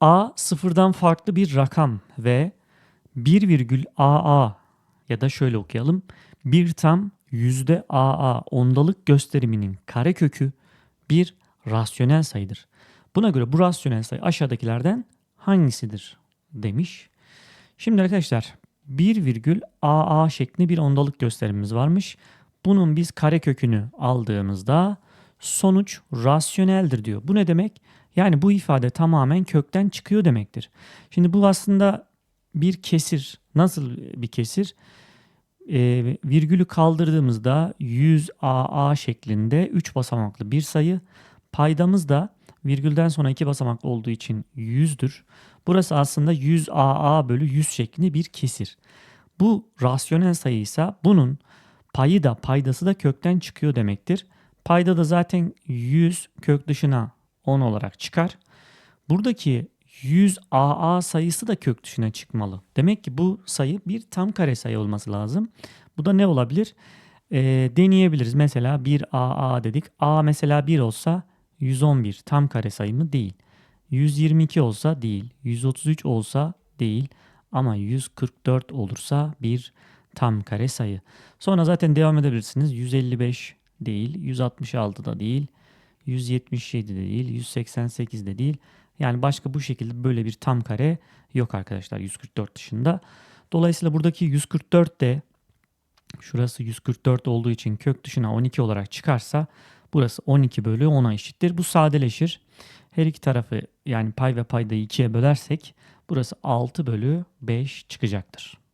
A sıfırdan farklı bir rakam ve 1 virgül AA ya da şöyle okuyalım. Bir tam yüzde AA ondalık gösteriminin karekökü bir rasyonel sayıdır. Buna göre bu rasyonel sayı aşağıdakilerden hangisidir demiş. Şimdi arkadaşlar 1 virgül AA şeklinde bir ondalık gösterimimiz varmış. Bunun biz karekökünü aldığımızda sonuç rasyoneldir diyor. Bu ne demek? Yani bu ifade tamamen kökten çıkıyor demektir. Şimdi bu aslında bir kesir. Nasıl bir kesir? Ee, virgülü kaldırdığımızda 100 AA şeklinde 3 basamaklı bir sayı. Paydamız da virgülden sonra 2 basamak olduğu için 100'dür. Burası aslında 100 AA bölü 100 şeklinde bir kesir. Bu rasyonel sayıysa bunun payı da paydası da kökten çıkıyor demektir. Payda da zaten 100 kök dışına 10 olarak çıkar. Buradaki 100 AA sayısı da kök dışına çıkmalı. Demek ki bu sayı bir tam kare sayı olması lazım. Bu da ne olabilir? Ee, deneyebiliriz. Mesela 1 AA dedik. A mesela 1 olsa 111 tam kare sayı mı? Değil. 122 olsa değil. 133 olsa değil. Ama 144 olursa bir tam kare sayı. Sonra zaten devam edebilirsiniz. 155 değil. 166 da değil. 177 de değil. 188 de değil. Yani başka bu şekilde böyle bir tam kare yok arkadaşlar 144 dışında. Dolayısıyla buradaki 144 de şurası 144 olduğu için kök dışına 12 olarak çıkarsa burası 12 bölü 10'a eşittir. Bu sadeleşir. Her iki tarafı yani pay ve paydayı ikiye bölersek burası 6 bölü 5 çıkacaktır.